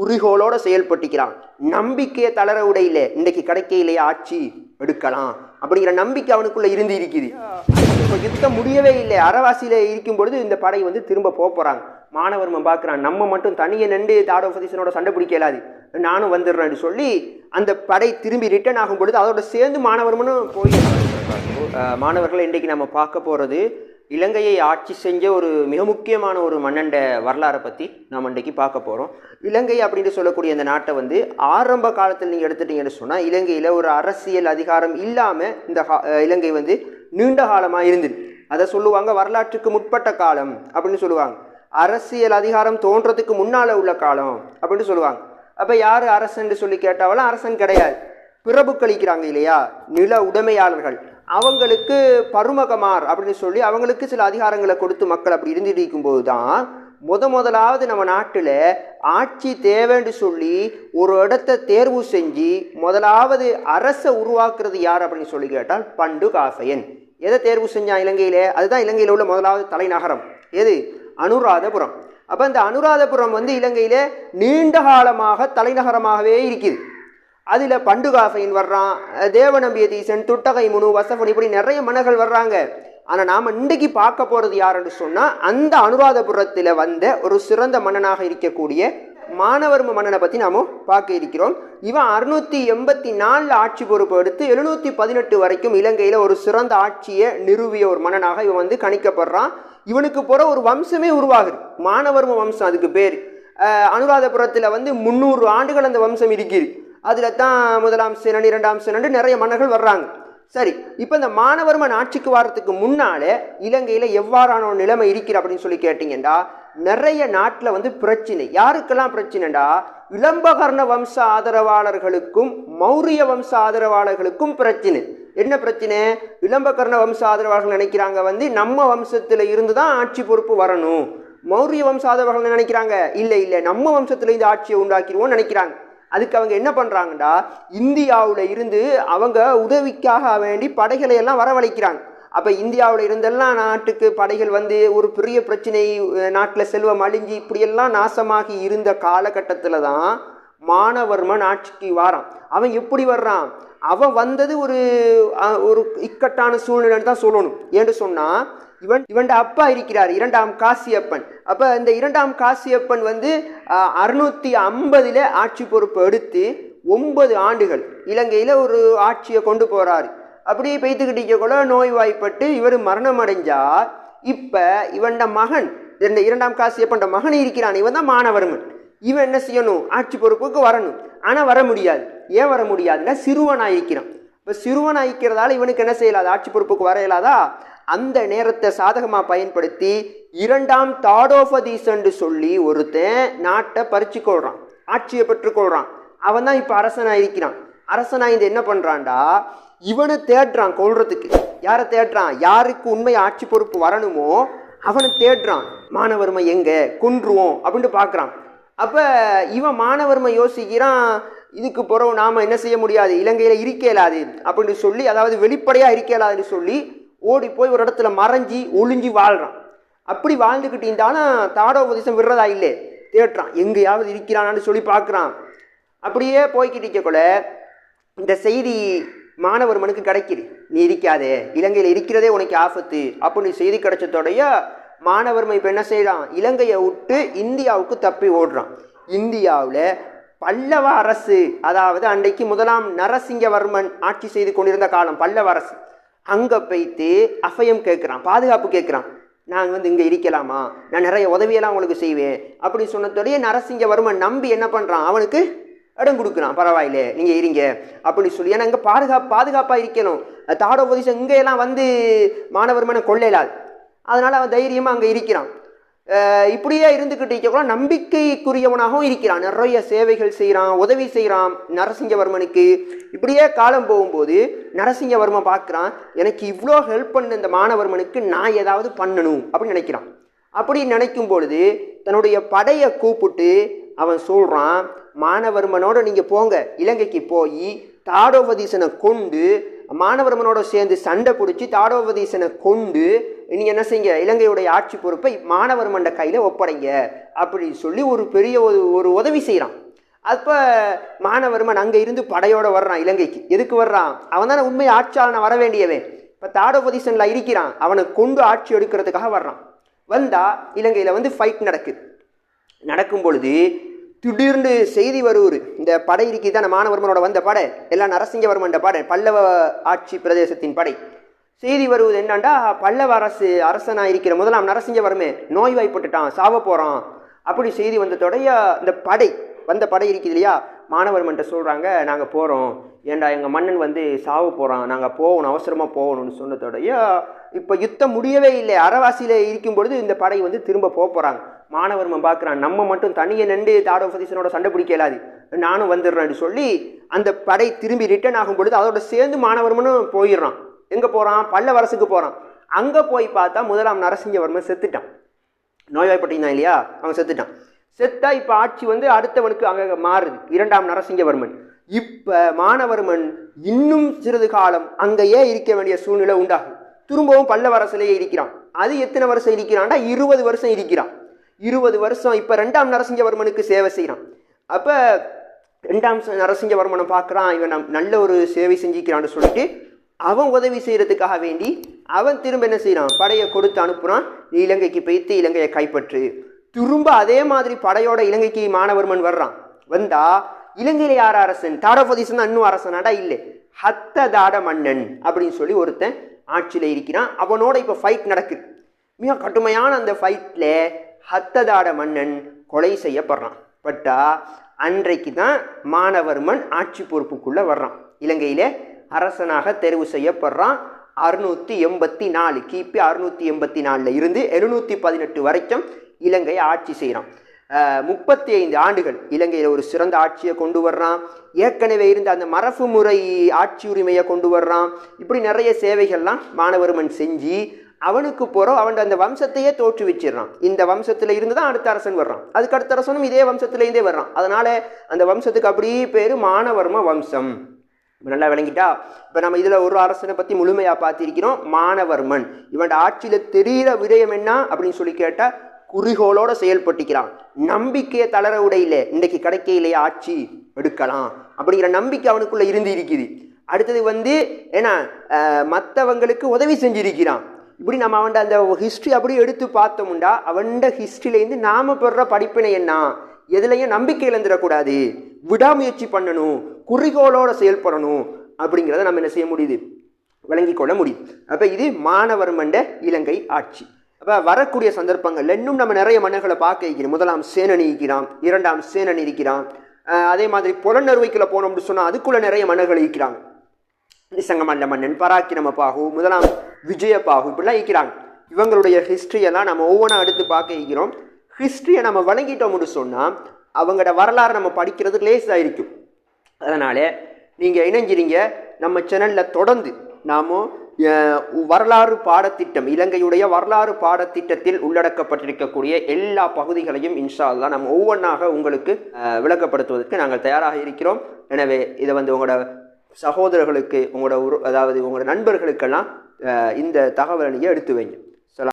குறிகோளோட செயல்பட்டுக்கிறான். நம்பிக்கையை தளர உடையில இன்னைக்கு கிடைக்கையிலேயே ஆட்சி எடுக்கலாம் அப்படிங்கிற நம்பிக்கை அவனுக்குள்ள இருந்து இருக்குது இப்போ யுத்தம் முடியவே இல்லை. அறவாசியில இருக்கும் பொழுது இந்த படை வந்து திரும்ப போக போறாங்க. மாணவர்மன் பார்க்குறான் நம்ம மட்டும் தனியை நின்று தாடோபதீசனோட சண்டை பிடிக்க இயலாது. நானும் வந்துடுறேன்னு சொல்லி அந்த படை திரும்பி ரிட்டர்ன் ஆகும் பொழுது அதோட சேர்ந்து மாணவர்மனும் போய் மாணவர்களை இன்றைக்கு நம்ம பார்க்க போகிறது இலங்கையை ஆட்சி செஞ்ச ஒரு மிக முக்கியமான ஒரு மன்னண்ட வரலாறை பற்றி நாம் இன்றைக்கு பார்க்க போகிறோம் இலங்கை அப்படின்னு சொல்லக்கூடிய இந்த நாட்டை வந்து ஆரம்ப காலத்தில் நீங்கள் எடுத்துட்டீங்கன்னு சொன்னால் இலங்கையில் ஒரு அரசியல் அதிகாரம் இல்லாமல் இந்த இலங்கை வந்து நீண்ட காலமாக இருந்தது. அதை சொல்லுவாங்க வரலாற்றுக்கு முற்பட்ட காலம் அப்படின்னு சொல்லுவாங்க. அரசியல் அதிகாரம் தோன்றதுக்கு முன்னால் உள்ள காலம் அப்படின்னு சொல்லுவாங்க. அப்போ யார் அரசன் சொல்லி கேட்டாலும் அரசன் கிடையாது. பிரபுக்களிக்கிறாங்க இல்லையா? நில உடைமையாளர்கள். அவங்களுக்கு பருமகமார் அப்படின்னு சொல்லி அவங்களுக்கு சில அதிகாரங்களை கொடுத்து மக்கள் அப்படி இருந்துட்டு இருக்கும்போது தான் முத முதலாவது நம்ம நாட்டில் ஆட்சி தேவைன்னு சொல்லி ஒரு இடத்த தேர்வு செஞ்சு முதலாவது அரசை உருவாக்குறது யார் அப்படின்னு சொல்லி கேட்டால் பண்டு காசையன். எதை தேர்வு செஞ்சான் இலங்கையில்? அதுதான் இலங்கையில் உள்ள முதலாவது தலைநகரம். எது? அனுராதபுரம். அப்போ இந்த அனுராதபுரம் வந்து இலங்கையில் நீண்ட காலமாக தலைநகரமாகவே இருக்குது. அதில் பண்டுகாசைன் வர்றான் அஹ் தேவநம்பியதீசன் துட்டகை முனு வசவன் இப்படி நிறைய மன்னர்கள் வர்றாங்க. ஆனால் நாம் இன்றைக்கு பார்க்க போகிறது யாருன்னு சொன்னால் அந்த அனுராதபுரத்தில் வந்த ஒரு சிறந்த மன்னனாக இருக்கக்கூடிய மானவர்ம மன்னனை பற்றி நாம் பார்க்க இருக்கிறோம். இவன் அறுநூற்றி எண்பத்தி நாலில் ஆட்சி பொறுப்பு எடுத்து எழுநூற்றி பதினெட்டு வரைக்கும் இலங்கையில் ஒரு சிறந்த ஆட்சியை நிறுவிய ஒரு மன்னனாக இவன் வந்து கணிக்கப்படுறான். இவனுக்கு போகிற ஒரு வம்சமே உருவாகுது. மானவர்ம வம்சம் அதுக்கு பேர். அனுராதபுரத்தில் வந்து முந்நூறு ஆண்டுகள் அந்த வம்சம் இருக்குது அதில் தான் முதலாம் சேனன் இரண்டாம் சேனன் நிறைய மன்னர்கள் வர்றாங்க. சரி இப்போ இந்த மானவர்மன் ஆட்சிக்கு வாரத்துக்கு முன்னாலே இலங்கையில் எவ்வாறான ஒரு நிலைமை இருக்கிற அப்படின்னு சொல்லி கேட்டிங்கண்டா நிறைய நாட்டில் வந்து பிரச்சனை. யாருக்கெல்லாம் பிரச்சனைடா இளம்பகர்ண வம்ச ஆதரவாளர்களுக்கும் மௌரிய வம்ச ஆதரவாளர்களுக்கும் பிரச்சனை. என்ன பிரச்சனை? இளம்பகர்ண வம்ச ஆதரவாளர்கள் நினைக்கிறாங்க வந்து நம்ம வம்சத்தில் இருந்து தான் ஆட்சி பொறுப்பு வரணும். மௌரிய வம்ச ஆதரவாளர்கள் நினைக்கிறாங்க. இல்லை இல்லை நம்ம வம்சத்துல இந்த ஆட்சியை உண்டாக்கிடுவோம்னு நினைக்கிறாங்க. அதுக்கு அவங்க என்ன பண்ணுறாங்கடா இந்தியாவில் இருந்து அவங்க உதவிக்காக வேண்டி படைகளை எல்லாம் வரவழைக்கிறாங்க. அப்போ இந்தியாவில் இருந்தெல்லாம் நாட்டுக்கு படைகள் வந்து ஒரு பெரிய பிரச்சனை நாட்டில் செல்வம் அழிஞ்சு இப்படியெல்லாம் நாசமாகி இருந்த காலகட்டத்தில் தான் மானவர்மன் ஆட்சிக்கு வாரான். அவன் எப்படி வர்றான்? அவன் வந்தது ஒரு ஒரு இக்கட்டான சூழ்நிலைன்னு தான் சொல்லணும். ஏன்னு சொன்னால் இவன் இவன் அப்பா இருக்கிறார் இரண்டாம் காசியப்பன். அப்போ இந்த இரண்டாம் காசியப்பன் வந்து அறுநூற்றி ஐம்பதில் ஆட்சி பொறுப்பு எடுத்து ஒன்பது ஆண்டுகள் இலங்கையில் ஒரு ஆட்சியை கொண்டு போகிறாரு அப்படியே பெய்த்துக்கிட்டிக்க கூட நோய்வாய்ப்பட்டு இவர் மரணம் அடைஞ்சா இப்போ இவன்ட மகன் இந்த இரண்டாம் காசியப்பன் மகன் இருக்கிறான். இவன் தான் மாணவர்மன். இவன் என்ன செய்யணும்? ஆட்சி பொறுப்புக்கு வரணும். ஆனால் வர முடியாது. ஏன் வர முடியாதுன்னா சிறுவனாக இருக்கிறான். இப்போ சிறுவனாக இருக்கிறதால இவனுக்கு என்ன செய்யலாது? ஆட்சி பொறுப்புக்கு வர இயலாதா? அந்த நேரத்தை சாதகமாக பயன்படுத்தி இரண்டாம் தாடோபதீசன்னு சொல்லி ஒருத்தன் நாட்டை பறிச்சுக்கொள்கிறான் ஆட்சியை பெற்றுக்கொள்கிறான் அவன் தான் இப்போ அரசனாக இருக்கிறான். அரசனாக இந்த என்ன பண்ணுறான்டா இவனை தேடுறான் கொள்றதுக்கு யாரை தேடுறான்? யாருக்கு உண்மை ஆட்சி பொறுப்பு வரணுமோ அவனை தேடுறான். மாணவர்மை எங்கே? கொன்றுவோம் அப்படின்ட்டு பார்க்குறான் அப்போ இவன் மாணவர்மை யோசிக்கிறான் இதுக்கு பிறகு நாம் என்ன செய்ய முடியாது? இலங்கையில் இருக்க இயலாது அப்படின்னு சொல்லி அதாவது வெளிப்படையாக இருக்க இயலாதுன்னு சொல்லி ஓடி போய் ஒரு இடத்துல மறைஞ்சி ஒளிஞ்சி வாழ்கிறான் அப்படி வாழ்ந்துக்கிட்டு இருந்தாலும் தாடோபதேசம் விடுறதா? இல்லை. தேடுறான் எங்கேயாவது இருக்கிறானான்னு சொல்லி பார்க்குறான். அப்படியே போய்கிட்டு இருக்கக்குள்ள இந்த செய்தி மாணவர்மனுக்கு கிடைக்கிது. நீ இருக்காதே. இலங்கையில் இருக்கிறதே உனக்கு ஆபத்து. அப்படின்னு செய்தி கிடைச்சதோடைய மாணவர்மை இப்போ என்ன செய்கிறான் இலங்கையை விட்டு இந்தியாவுக்கு தப்பி ஓடுறான். இந்தியாவில் பல்லவ அரசு அதாவது அன்றைக்கு முதலாம் நரசிங்கவர்மன் ஆட்சி செய்து கொண்டிருந்த காலம் பல்லவ அரசு. அங்கே போய்த்து அஃபயம் கேட்குறான் பாதுகாப்பு கேட்குறான். நான் வந்து இங்கே இருக்கலாமா? நான் நிறைய உதவியெல்லாம் உங்களுக்கு செய்வேன். அப்படி சொன்னதோடைய நரசிங்கவர்மன் நம்பி என்ன பண்ணுறான் அவனுக்கு இடம் கொடுக்குறான். பரவாயில்ல நீங்கள் இருங்க. அப்படின்னு சொல்லி ஏன்னா இங்கே பாதுகாப்பு பாதுகாப்பாக இருக்கணும். தாடோ பொதிஷன் இங்கேயெல்லாம் வந்து மாணவர்மனை கொள்ளையிலாது அதனால் அவன் தைரியமாக அங்கே இருக்கிறான். இப்படியே இருந்துக்கிட்டு இருக்கக்கூட நம்பிக்கைக்குரியவனாகவும் இருக்கிறான். நிறைய சேவைகள் செய்கிறான் உதவி செய்கிறான் நரசிங்கவர்மனுக்கு. இப்படியே காலம் போகும்போது நரசிங்கவர்மன் பார்க்குறான் எனக்கு இவ்வளோ ஹெல்ப் பண்ண இந்த மாணவர்மனுக்கு நான் ஏதாவது பண்ணணும் அப்படின்னு நினைக்கிறான். அப்படி நினைக்கும் பொழுது தன்னுடைய படையை கூப்பிட்டு அவன் சொல்கிறான் மாணவர்மனோட நீங்கள் போங்க இலங்கைக்கு போய் தாடோபதீசனை கொண்டு மானவர்மனோட சேர்ந்து சண்டை பிடிச்சி தாடோபதீசனை கொண்டு நீங்கள் என்ன செய்யுங்க? இலங்கையுடைய ஆட்சி பொறுப்பை மானவர்மன்ட கையில் ஒப்படைங்க அப்படின்னு சொல்லி ஒரு பெரிய ஒரு ஒரு உதவி செய்கிறான் அப்போ மானவர்மன் அங்கே இருந்து படையோடு வர்றான் இலங்கைக்கு. எதுக்கு வர்றான்? அவன் தானே உண்மை ஆட்சியாளனை வர வேண்டியவன். இப்போ தாடோபதீசனில் இருக்கிறான். அவனை கொண்டு ஆட்சி எடுக்கிறதுக்காக வர்றான். வந்தால் இலங்கையில் வந்து ஃபைட் நடக்குது. நடக்கும் பொழுது திடீர்னு செய்தி வருவது இந்த படை இருக்குது தான் மாணவர்மனோட வந்த படை? எல்லாம் நரசிங்கவர்மன் படை. பல்லவ ஆட்சி பிரதேசத்தின் படை. செய்தி வருவது என்னண்டா? பல்லவ அரசு அரசனாக இருக்கிற முதலாம் நரசிங்கவர்மே நோய்வாய்ப்பட்டுட்டான் சாவ போகிறான் அப்படி செய்தி வந்ததோடைய இந்த படை வந்த படை இருக்குது இல்லையா? மாணவர்மன்ட்ட சொல்கிறாங்க நாங்கள் போகிறோம் ஏண்டா எங்கள் மன்னன் வந்து சாவு போகிறான் நாங்கள் போகணும் அவசரமாக போகணும்னு சொன்னதோடைய இப்போ யுத்தம் முடியவே இல்லை. அறவாசியில் இருக்கும் பொழுது இந்த படை வந்து திரும்ப போக போகிறாங்க மாணவர்மன் பார்க்குறான் நம்ம மட்டும் தனியை நின்று தாடோபதீசனோட சண்டை பிடிக்க இயலாது. நானும் வந்துடுறேன்னு சொல்லி அந்த படை திரும்பி ரிட்டர்ன் ஆகும் பொழுது அதோட சேர்ந்து மாணவர்மனும் போயிடுறான். எங்கே போகிறான் பல்லவரசுக்கு போகிறான் அங்கே போய் பார்த்தா முதலாம் நரசிங்கவர்மன் செத்துட்டான். நோய்வாய்ப்பட்டிருந்தான் இல்லையா? அவன் செத்துட்டான். செத்தா இப்போ ஆட்சி வந்து அடுத்தவனுக்கு அங்கே மாறுது. இரண்டாம் நரசிங்கவர்மன். இப்போ மானவர்மன் இன்னும் சிறிது காலம் அங்கேயே இருக்க வேண்டிய சூழ்நிலை உண்டாகும். திரும்பவும் பல்லவரசிலேயே இருக்கிறான் அது எத்தனை வருஷம் இருக்கிறான்டா இருபது வருஷம் இருக்கிறான் இருபது வருஷம் இப்போ ரெண்டாம் நரசிங்கவர்மனுக்கு சேவை செய்கிறான் அப்போ ரெண்டாம் நரசிங்கவர்மனை பார்க்குறான் இவன் நம் நல்ல ஒரு சேவை செஞ்சுக்கிறான்னு சொல்லிட்டு அவன் உதவி செய்கிறதுக்காக வேண்டி அவன் திரும்ப என்ன செய்கிறான் படையை கொடுத்து அனுப்புகிறான் நீ இலங்கைக்கு போய்த்து இலங்கையை கைப்பற்று. திரும்ப அதே மாதிரி படையோட இலங்கைக்கு மாணவர்மன் வர்றான். வந்தா இலங்கையில யார் அரசன்? தாடபதீசன் இன்னும் அரசனாடா இல்லை. ஹத்த தாட மன்னன் அப்படின்னு சொல்லி ஒருத்தன் ஆட்சியில் இருக்கிறான். அவனோட இப்போ ஃபைட் நடக்குது. மிக கடுமையான அந்த ஃபைட்டில் ஹத்ததாட மன்னன் கொலை செய்யப்படுறான். பட்டா அன்றைக்கு தான் மாணவர்மன் ஆட்சி பொறுப்புக்குள்ளே வர்றான். இலங்கையில் அரசனாக தெரிவு செய்யப்படுறான். அறுநூற்றி எண்பத்தி நாலு கிபி அறுநூற்றி எண்பத்தி நாலில் இருந்து எழுநூற்றி பதினெட்டு வரைக்கும் இலங்கையை ஆட்சி செய்கிறான் முப்பத்தி ஐந்து ஆண்டுகள் இலங்கையில் ஒரு சிறந்த ஆட்சியை கொண்டு வர்றான். ஏற்கனவே இருந்த அந்த மரபு முறை ஆட்சி உரிமையை கொண்டு வர்றான். இப்படி நிறைய சேவைகள்லாம் மாணவர்மன் செஞ்சு அவனுக்கு போகிறோம் அவன் அந்த வம்சத்தையே தோற்றுவிச்சிடுறான் இந்த வம்சத்தில் இருந்து தான் அடுத்த அரசன் வர்றான். அதுக்கு அடுத்த அரசனும் இதே வம்சத்துலேருந்தே வர்றான். அதனால் அந்த வம்சத்துக்கு அப்படியே பேர் மானவர்ம வம்சம். நல்லா விளங்கிட்டா? இப்போ நம்ம இதில் ஒரு அரசனை பற்றி முழுமையாக பார்த்திருக்கிறோம். மானவர்மன் இவன் ஆட்சியில் தெரிகிற விடயம் என்ன அப்படின்னு சொல்லி கேட்டால் குறிகோளோட செயல்பட்டுக்கிறான். நம்பிக்கையை தளர உடையில இன்றைக்கு கிடைக்கையிலேயே ஆட்சி எடுக்கலாம் அப்படிங்கிற நம்பிக்கை அவனுக்குள்ளே இருந்து இருக்குது அடுத்தது வந்து ஏன்னா மற்றவங்களுக்கு உதவி செஞ்சிருக்கிறான். இப்படி நம்ம அவன் அந்த ஹிஸ்ட்ரி அப்படியே எடுத்து பார்த்தோம்டா அவன்ட ஹிஸ்ட்ரியிலேருந்து நாம் பெறுற படிப்பினை என்ன? எதுலையும் நம்பிக்கை இழந்துடக்கூடாது. விடாமுயற்சி பண்ணணும் குறிகோளோட செயல்படணும் அப்படிங்கிறத நம்ம என்ன செய்ய முடியுது? விளங்கி கொள்ள முடியும் அப்போ இது மாணவர் மண்ட இலங்கை ஆட்சி. அப்போ வரக்கூடிய சந்தர்ப்பங்கள் இன்னும் நம்ம நிறைய மன்னர்களை பார்க்க இருக்கிறோம் முதலாம் சேனன் இருக்கிறான் இரண்டாம் சேனன் இருக்கிறான். அதே மாதிரி புலனறுவைக்குள்ள போனோம்னு சொன்னால் அதுக்குள்ள நிறைய மன்னர்கள் இருக்கிறாங்க. நிசங்கமல்ல மன்னன் பராக்கிரம பாகு முதலாம் விஜய பாகு இப்படிலாம் இருக்கிறாங்க. இவங்களுடைய ஹிஸ்ட்ரியெல்லாம் நம்ம ஒவ்வொன்றா எடுத்து பார்க்க இருக்கிறோம் ஹிஸ்ட்ரியை நம்ம வழங்கிட்டோம் அப்படின்னு சொன்னால் அவங்களோட வரலாறு நம்ம படிக்கிறது லேஸாக இருக்கும். அதனால் நீங்கள் இணைஞ்சிருங்க. நம்ம சேனலில் தொடர்ந்து நாமும் வரலாறு பாடத்திட்டம் இலங்கையுடைய வரலாறு பாடத்திட்டத்தில் உள்ளடக்கப்பட்டிருக்கக்கூடிய எல்லா பகுதிகளையும் இன்ஷா அல்லாஹ் நம்ம ஒவ்வொன்றாக உங்களுக்கு விளக்கப்படுத்துவதற்கு நாங்கள் தயாராக இருக்கிறோம். எனவே இதை வந்து உங்களோட சகோதரர்களுக்கு உங்களோட உரு அதாவது உங்களோட நண்பர்களுக்கெல்லாம் இந்த தகவலை நீங்கள் எடுத்து வைங்க.